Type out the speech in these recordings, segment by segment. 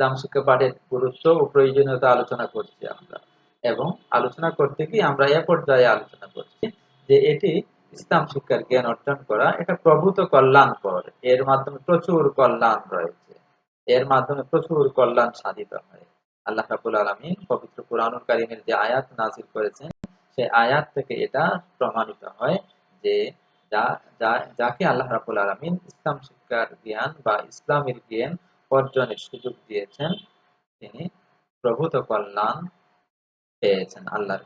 ইসলাম শিক্ষা পাঠের গুরুত্ব ও প্রয়োজনীয়তা আলোচনা করছি আমরা। এবং আলোচনা করতে গিয়ে আমরা এ পর্যায়ে আলোচনা করছি যে এটি ইসলাম শিক্ষার জ্ঞান অর্জন করা, এটা প্রভূত কল্যাণকর এর মাধ্যমে প্রচুর কল্যাণ রয়েছে। এর মাধ্যমে প্রচুর কল্যাণ সাধিত হয়। আল্লাহ রাবুল আলমী পবিত্র পুরানুল কারিমের যে আয়াত নাজির করেছেন, সেই আয়াত থেকে এটা প্রমাণিত হয় যে যা যাকে আল্লাহ রাবুল আলমিন ইসলাম শিক্ষার জ্ঞান বা ইসলামের জ্ঞান অর্জনের সুযোগ দিয়েছেন তিনি। প্রভূত কল্যাণ পেয়েছেন আল্লাহর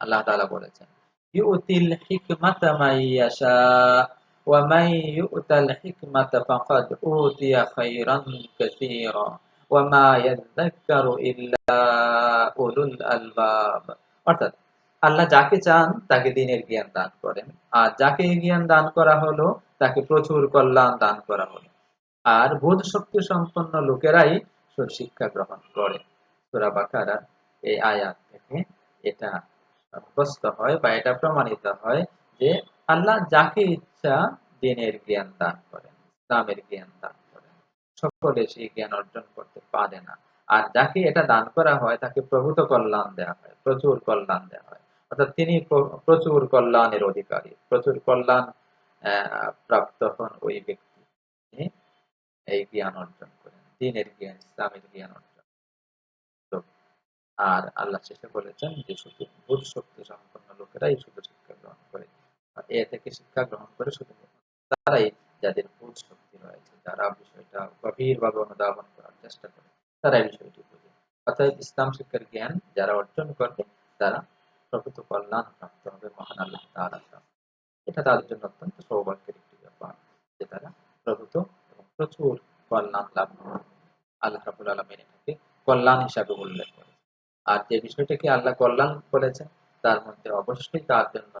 আল্লাহ তাআলা বলেছেন, ইউতিল মাইয়াশা অর্থাৎ আল্লাহ যাকে চান তাকে দিনের জ্ঞান দান করেন। আর যাকে জ্ঞান দান করা হলো, তাকে প্রচুর কল্যাণ দান করা হলো। আর বোধ শক্তি সম্পন্ন লোকেরাই শিক্ষা গ্রহণ করে। সুরা বাকারা এই আয়াত থেকে এটা সাব্যস্ত হয় বা এটা প্রমাণিত হয় যে আল্লাহ যাকে ইচ্ছা দিনের জ্ঞান দান করেন, ইসলামের জ্ঞান দান করেন। সকলে সেই জ্ঞান অর্জন করতে পারে না। আর যাকে এটা দান করা হয়, তাকে প্রভূত কল্যাণ দেওয়া হয়, প্রচুর কল্যাণ দেওয়া হয়। অর্থাৎ তিনি প্রচুর কল্যাণের অধিকারী। প্রচুর কল্যাণ প্রাপ্ত হন ওই ব্যক্তি এই জ্ঞান অর্জন করেন। দিনের জ্ঞান, ইসলামের জ্ঞান অর্জন আর আল্লাহ শেষে বলেছেন যে, শুধু ভূত শক্তি সম্পন্ন লোকেরাই শুধু শিক্ষা গ্রহণ করে। এ থেকে শিক্ষা গ্রহণ করে শুধু তারাই যাদের ভূত শক্তি রয়েছে, যারা বিষয়টা গভীরভাবে অনুধাবন করার চেষ্টা করে তারা এই বিষয়টি বুঝে। অর্থাৎ ইসলাম শিক্ষার জ্ঞান যারা অর্জন করবে তারা প্রকৃত কল্যাণ প্রাপ্ত হবে মহান আল্লাহ তাআলা এটা তাদের জন্য অত্যন্ত সৌভাগ্যের একটি ব্যাপার যে তারা প্রভূত প্রচুর কল্যাণ লাভ আল্লাহ রাবুল আলমিন এটাকে কল্যাণ হিসাবে উল্লেখ করে আর যে বিষয়টাকে আল্লাহ কল্যাণ করেছেন, তার মধ্যে অবশ্যই তার জন্য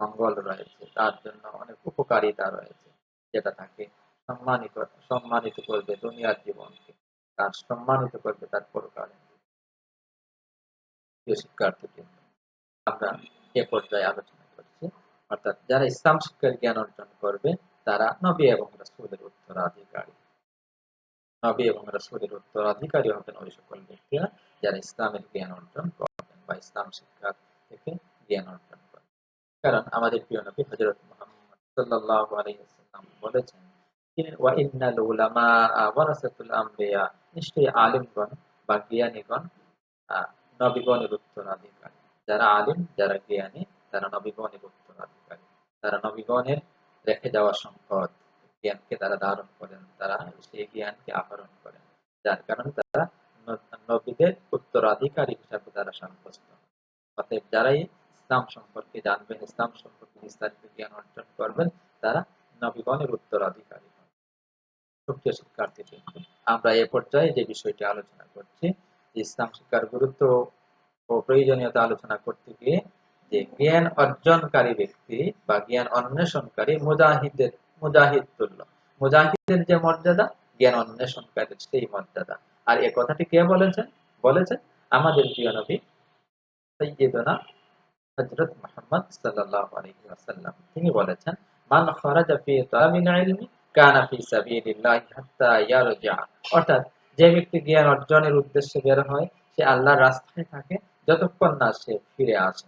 মঙ্গল রয়েছে, তার জন্য অনেক উপকারিতা রয়েছে, যেটা তাকে সম্মানিত সম্মানিত করবে দুনিয়ার জীবনকে, তার সম্মানিত করবে তার পরকালীন শিক্ষার্থীর জন্য আমরা এ পর্যায়ে আলোচনা করছি। অর্থাৎ যারা ইসলাম শিক্ষার জ্ঞান অর্জন করবে তারা নবী এবং রাসুলের উত্তরাধিকারী। নবী এবং রাসুলের উত্তরাধিকারী হবেন ওই সকল ব্যক্তিরা যারা ইসলামের জ্ঞান অর্জন করবেন বা ইসলাম শিক্ষা থেকে জ্ঞান অর্জন করেন কারণ আমাদের প্রিয় নবী হজরত মোহাম্মদ সাল্লাহ বলেছেন নিশ্চয়ই আলিমগণ বা জ্ঞানীগণ নবীগণের উত্তরাধিকারী। যারা আলিম, যারা জ্ঞানী, তারা নবীগণের উত্তরাধিকারী। তারা নবীগণের রেখে যাওয়া সম্পদ, জ্ঞানকে তারা ধারণ করেন, তারা সেই জ্ঞানকে আহরণ করেন। যার কারণে তারা নবীদের উত্তরাধিকারী হিসাবে তারা সাব্যস্ত। অতএব যারাই ইসলাম সম্পর্কে জানবেন, ইসলাম সম্পর্কে বিস্তারিত জ্ঞান অর্জন করবেন, তারা নবীগণের উত্তরাধিকারী সুপ্রিয় শিক্ষার্থী, আমরা এ পর্যায়ে যে বিষয়টি আলোচনা করছি ইসলাম শিক্ষার গুরুত্ব ও প্রয়োজনীয়তা আলোচনা করতে গিয়ে যে জ্ঞান অর্জনকারী ব্যক্তি বা জ্ঞান অন্বেষণকারী মুজাহিদের মুজাহিদ তুল্য মুজাহিদের যে মর্যাদা, জ্ঞান অন্বেষণকারীর সেই মর্যাদা। আর এ কথাটি কে বলেছেন? বলেছেন আমাদের প্রিয় নবী সৈয়দনা হজরত মোহাম্মদ আসাল্লাম তিনি বলেছেন, মান খরাজা ফি তালাবিল ইলমি কানা ফি সাবিলিল্লাহি হাত্তা ইয়ারজা অর্থাৎ যে ব্যক্তি জ্ঞান অর্জনের উদ্দেশ্যে বের হয়, সে আল্লাহর রাস্তায় থাকে, যতক্ষণ না সে ফিরে আসে।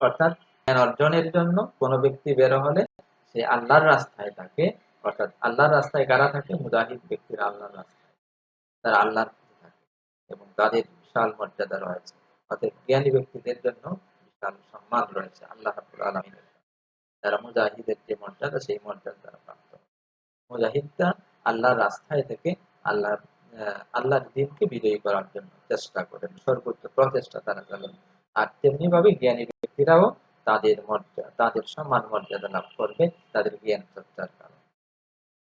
অর্থাৎ জ্ঞান অর্জনের জন্য কোন ব্যক্তি বের হলে সে আল্লাহর রাস্তায় থাকে। অর্থাৎ আল্লাহর রাস্তায় কারা থাকে? মুজাহিদ ব্যক্তিরা আল্লাহর রাস্তায় তারা আল্লাহর থাকে এবং তাদের বিশাল মর্যাদা রয়েছে। অর্থাৎ জ্ঞানী ব্যক্তিদের জন্য বিশাল সম্মান রয়েছে আল্লাহ আলমিনের তারা মুজাহিদের যে মর্যাদা, সেই মর্যাদা তারা প্রাপ্ত। আল্লাহর রাস্তায় থেকে আল্লাহর আল্লাহর দিনকে বিজয়ী করার জন্য চেষ্টা করেন সর্বোচ্চ প্রচেষ্টা তারা করেন আর তেমনি ভাবে জ্ঞানী ব্যক্তিরাও তাদের মর্যাদা তাদের সম্মান মর্যাদা লাভ করবে, তাদের জ্ঞান চর্চার কারণে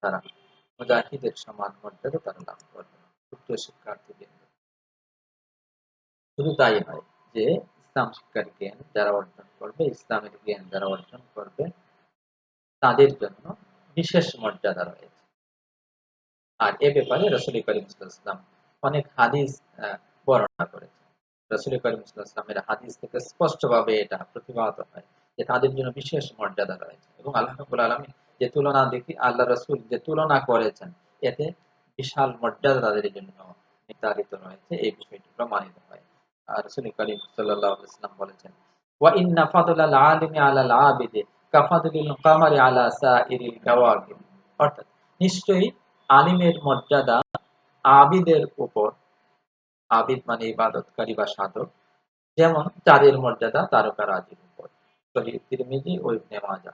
তারা মুজাহিদের সমান মর্যাদা তারা লাভ করবে। সুপ্রিয় শিক্ষার্থীদের শুধু তাই নয় যে ইসলাম শিক্ষার জ্ঞান যারা অর্জন করবে, ইসলামের জ্ঞান যারা অর্জন করবে, তাদের জন্য বিশেষ মর্যাদা রয়েছে। আর এ ব্যাপারে রসুল করিম ইসলাম অনেক হাদিস বর্ণনা করেছে রসুল করিম হাদিস থেকে স্পষ্টভাবে এটা প্রতিভাত হয় যে তাদের জন্য বিশেষ মর্যাদা রয়েছে এবং আল্লাহ আলমী যে তুলনা দেখি, আল্লাহ রসুল যে তুলনা করেছেন, এতে বিশাল মর্যাদা তাদের জন্য নির্ধারিত রয়েছে। এই বিষয়টি প্রমাণিত হয়। আর রসুল করিম আলাইহি বলেছেন নিশ্চয়ই আলিমের মর্যাদা আবিদের উপর আবিদ মানে ইবাদতকারী বা সাধক, যেমন চাঁদের মর্যাদা তারকারাজির উপর সহিহ তিরমিজি ও ইবনে মাজাহ।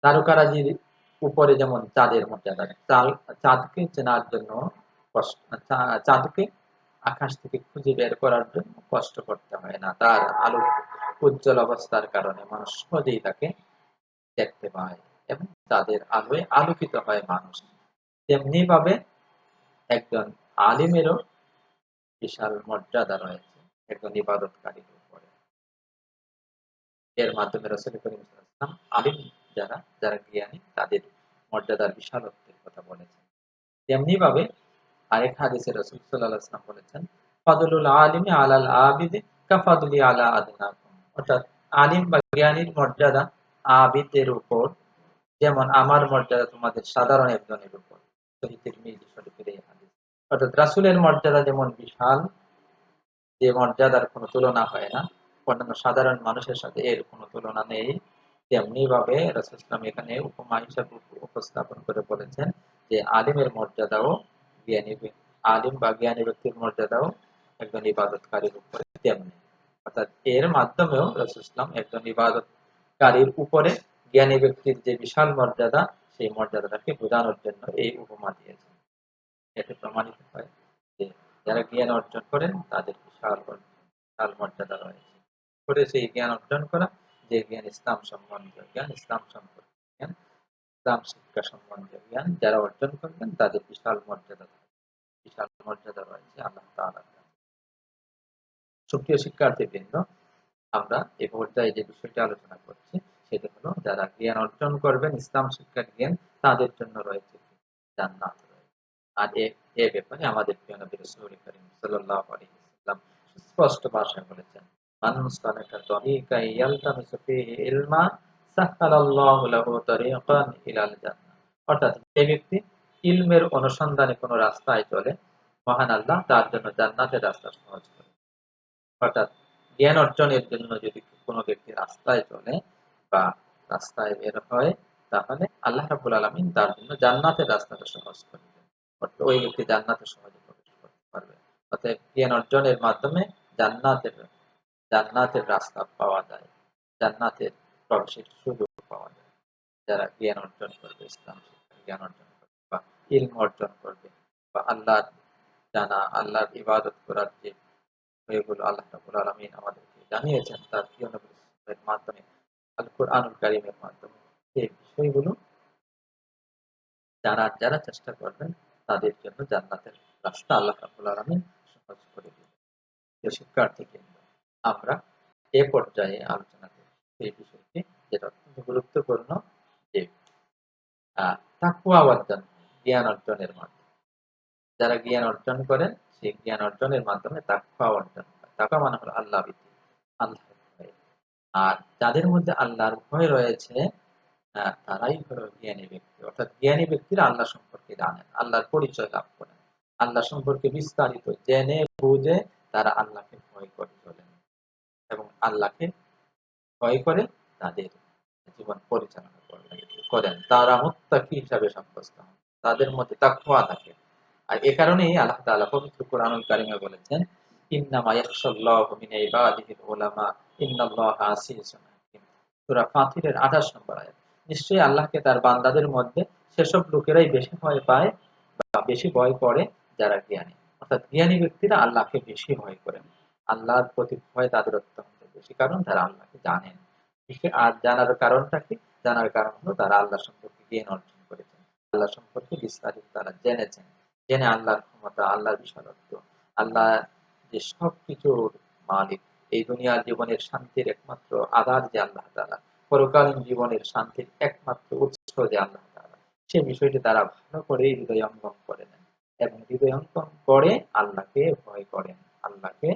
তারকারাজির উপরে যেমন চাঁদের মর্যাদা, চাল- চাঁদকে চেনার জন্য কষ্ট চাঁদকে আকাশ থেকে খুঁজে বের করার জন্য কষ্ট করতে হয় না, তার আলো উজ্জ্বল অবস্থার কারণে মানুষ সহজেই তাকে দেখতে পায় এবং তাদের আলোয় আলোকিত হয় মানুষ। তেমনি ভাবে একজন আলিমেরও বিশাল মর্যাদা রয়েছে, একজন ইবাদতকারীর উপরে এর মাধ্যমে রসুল করিম ওয়াসাল্লাম আলিম যারা যারা জ্ঞানী, তাদের মর্যাদার বিশালত্বের কথা বলেছেন। তেমনি ভাবে আরেক হাদিসে রসুল সাল্লাল্লাহু আলাইহি ওয়াসাল্লাম বলেছেন, ফাদলুল আলিমি আলাল আবিদি কাফাদুলি আলা আদনাকুম। অর্থাৎ আলিম বা জ্ঞানীর মর্যাদা আবিদের উপর, যেমন আমার মর্যাদা তোমাদের সাধারণ একজনের উপর। শরীফের এই হাদিস অর্থাৎ রাসূলের মর্যাদা যেমন বিশাল, যে মর্যাদার কোনো তুলনা হয় না, অন্যান্য সাধারণ মানুষের সাথে এর কোনো তুলনা নেই। তেমনি ভাবে রাসূল ইসলাম এখানে উপমা হিসাবে উপস্থাপন করে বলেছেন যে আলিমের মর্যাদাও জ্ঞানী আলিম বা জ্ঞানী ব্যক্তির মর্যাদাও একজন ইবাদতকারীর উপরে তেমনি। অর্থাৎ এর মাধ্যমেও রাসূল ইসলাম একজন ইবাদতকারীর উপরে জ্ঞানী ব্যক্তির যে বিশাল মর্যাদা, সেই মর্যাদাটাকে বোঝানোর জন্য এই উপমা দিয়েছেন। এতে প্রমাণিত হয় যে যারা জ্ঞান অর্জন করেন তাদের বিশাল বিশাল মর্যাদা রয়েছে। করে সেই জ্ঞান অর্জন করা যে জ্ঞান ইসলাম সম্বন্ধীয় জ্ঞান, ইসলাম সম্পর্কে জ্ঞান, ইসলাম শিক্ষা সম্বন্ধীয় জ্ঞান, যারা অর্জন করবেন তাদের বিশাল মর্যাদা বিশাল মর্যাদা রয়েছে আল্লাহ তাআলার কাছে। সুপ্রিয় শিক্ষার্থীবৃন্দ, আমরা এ পর্যায়ে যে বিষয়টি আলোচনা করছি, সেটা হলো যারা জ্ঞান অর্জন করবেন, ইসলাম শিক্ষার জ্ঞান, তাদের জন্য রয়েছে জান্নাত। আর এ ব্যাপারে আমাদের প্রিয় নবী রাসূল করিম সাল্লাল্লাহু আলাইহি ওয়াসাল্লাম স্পষ্ট ভাষায় বলেছেন মান সালাকা তরিকা ইয়ালতামিসু ফিহি ইলমা সাহহালাল্লাহু লাহু তরিকান ইলাল জান্নাহ। অর্থাৎ যে ব্যক্তি ইলমের অনুসন্ধানে কোনো রাস্তায় চলে, মহান আল্লাহ তার জন্য জান্নাতের রাস্তা সহজ করে অর্থাৎ জ্ঞান অর্জনের জন্য যদি কোনো ব্যক্তি রাস্তায় চলে বা রাস্তায় বের হয়, তাহলে আল্লাহ রাব্বুল আলামিন তার জন্য জান্নাতের রাস্তাটা সহজ করে ওই ব্যক্তি জান্নাতে সহজে প্রবেশ করতে পারবে। অতএব জ্ঞান অর্জনের মাধ্যমে জান্নাতের জান্নাতের রাস্তা পাওয়া যায়। জান্নাতের প্রবেশের সুযোগ পাওয়া যায়। যারা জ্ঞান অর্জন করবে, ইসলাম জ্ঞান অর্জন করবে বা ইলম অর্জন করবে বা আল্লাহর জানা, আল্লাহর ইবাদত করার যে এগুলো আল্লাহ রাব্বুল আলামিন আমাদেরকে জানিয়েছেন, তার প্রিয় নবীর মাধ্যমে আল কোরআনুল কারীমের মাধ্যমে এই বিষয়গুলো যারা যারা চেষ্টা করবেন তাদের জন্য জান্নাতের রাস্তা আল্লাহ রাব্বুল আলামিন সহজ করে দিবেন প্রিয় শিক্ষার্থী কেন্দ্র আমরা এ পর্যায়ে আলোচনা করি। এই বিষয়টি যেটা অত্যন্ত গুরুত্বপূর্ণ যে আহ, তাকওয়া অর্জন জ্ঞান অর্জনের মাধ্যমে। যারা জ্ঞান অর্জন করেন সেই জ্ঞান অর্জনের মাধ্যমে তাকওয়া অর্জন করে তাকওয়া মানে হলো আল্লাহ ভীতি আল্লাহর আর যাদের মধ্যে আল্লাহর ভয় রয়েছে তারাই হলো জ্ঞানী ব্যক্তি। অর্থাৎ জ্ঞানী ব্যক্তিরা আল্লাহ সম্পর্কে জানেন আল্লাহর পরিচয় লাভ করেন আল্লাহ সম্পর্কে বিস্তারিত জেনে, বুঝে তারা আল্লাহকে ভয় করে চলেন এবং আল্লাহকে ভয় করে তাদের জীবন পরিচালনা করেন তারা মুত্তাকি হিসাবে সাব্যস্ত হন। তাদের মধ্যে তাকওয়া থাকে। আর এ কারণেই আল্লাহ তাআলা পবিত্র কোরআনুল কারিমে বলেছেন, ইন্নামা ইয়াখশাল্লাহু মিন ইবাদিহিল উলামা, ইন্নাল্লাহা আসিসুন সূরা ফাতিরের 28 নম্বর আয়াত। নিশ্চয়ই আল্লাহকে তার বান্দাদের মধ্যে সেসব লোকেরাই বেশি ভয় পায় বা বেশি ভয় করে যারা জ্ঞানী। অর্থাৎ জ্ঞানী ব্যক্তিরা আল্লাহকে বেশি ভয় করেন আল্লাহর প্রতি ভয় তাদের অত্যন্ত বেশি, কারণ তারা আল্লাহকে জানেন আর জানার কারণটা কি? জানার কারণ হলো তারা আল্লাহ সম্পর্কে জ্ঞান অর্জন করেছেন। আল্লাহ সম্পর্কে বিস্তারিত তারা জেনেছেন। জেনে আল্লাহর ক্ষমতা, আল্লাহর বিশালত্ব, আল্লাহ যে সব কিছুর মালিক। এই দুনিয়ার জীবনের শান্তির একমাত্র আধার যে আল্লাহ তাআলা। পরকালীন জীবনের শান্তির একমাত্র উৎস যে আল্লাহ সেই বিষয়টি তারা ভালো করে হৃদয়ঙ্গম করে নেন এবং হৃদয়ঙ্গম করে আল্লাহকে ভয় করেন আল্লাহকে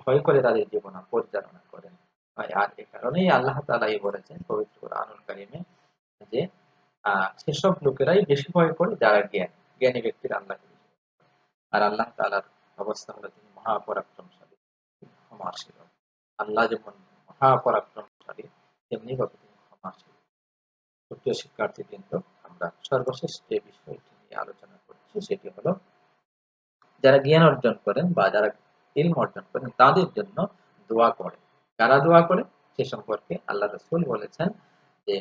ভয় করে তাদের জীবন পরিচালনা করেন আর এ কারণেই আল্লাহ তালাই বলেছেন পবিত্র আনুল কারিমে যে আহ, সেসব লোকেরাই বেশি ভয় করে যারা জ্ঞান জ্ঞানী ব্যক্তির আল্লাহকে। আর আল্লাহ তাআলার অবস্থা হলো তিনি মহাপরাক্রমশালী ক্ষমাশীল আল্লাহ যেমন মহাপরাক্রমশালী তেমনি ভাবে তিনি ক্ষমাশীল শিক্ষার্থী কিন্তু আমরা সর্বশেষ যে বিষয়টি নিয়ে আলোচনা করছি সেটি হলো, যারা জ্ঞান অর্জন করেন বা যারা ইলম অর্জন করেন, তাদের জন্য দোয়া করে। কারা দোয়া করে? সে সম্পর্কে আল্লাহ রসুল বলেছেন যে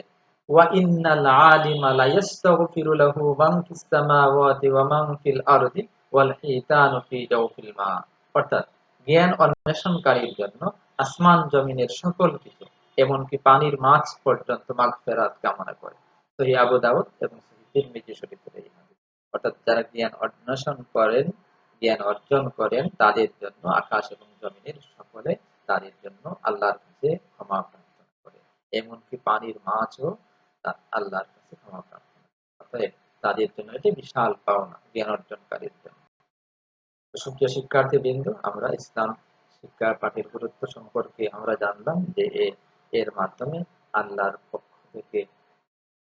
অর্থাৎ, জ্ঞান অন্বেষণকারীর জন্য আসমান জমিনের সকল কিছু এমনকি পানির মাছ পর্যন্ত মাগফিরাত কামনা করে। সহি আবু দাউদ এবং অর্থাৎ যারা জ্ঞান অন্বেষণ করেন, জ্ঞান অর্জন করেন, তাদের জন্য আকাশ এবং জমিনের সকলে তাদের জন্য আল্লাহর কাছে ক্ষমা প্রার্থনা করে। এমনকি পানির মাছও আল্লাহর কাছে ক্ষমা প্রার্থনা অতএব তাদের জন্য এটি বিশাল পাওনা, জ্ঞান অর্জনকারীর জন্য। সুপ্রিয় শিক্ষার্থী বিন্দু আমরা ইসলাম শিক্ষা পাঠের গুরুত্ব সম্পর্কে আমরা জানলাম যে এর মাধ্যমে আল্লাহর পক্ষ থেকে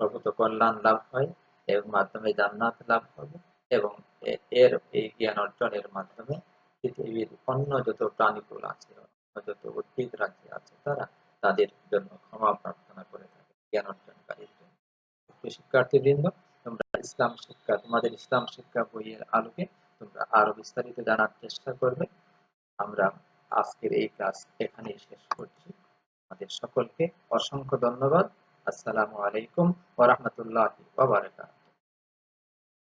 প্রভূত কল্যাণ লাভ হয় এর মাধ্যমে জান্নাত লাভ হবে এবং এর এই জ্ঞান অর্জনের মাধ্যমে পৃথিবীর অন্য যত প্রাণীকুল আছে, অন্য যত উদ্ভিদ রাজ্যে আছে, তারা তাদের জন্য ক্ষমা প্রার্থনা করে থাকে জ্ঞান অর্জনকারীর জন্য। শিক্ষার্থীবৃন্দ, তোমরা ইসলাম শিক্ষা, তোমাদের ইসলাম শিক্ষা বইয়ের আলোকে তোমরা আরও বিস্তারিত জানার চেষ্টা করবে। আমরা আজকের এই ক্লাস এখানেই শেষ করছি। আমাদের সকলকে অসংখ্য ধন্যবাদ। আসসালামু আলাইকুম ওরহমতুল্লাহ বারাকাতুহু।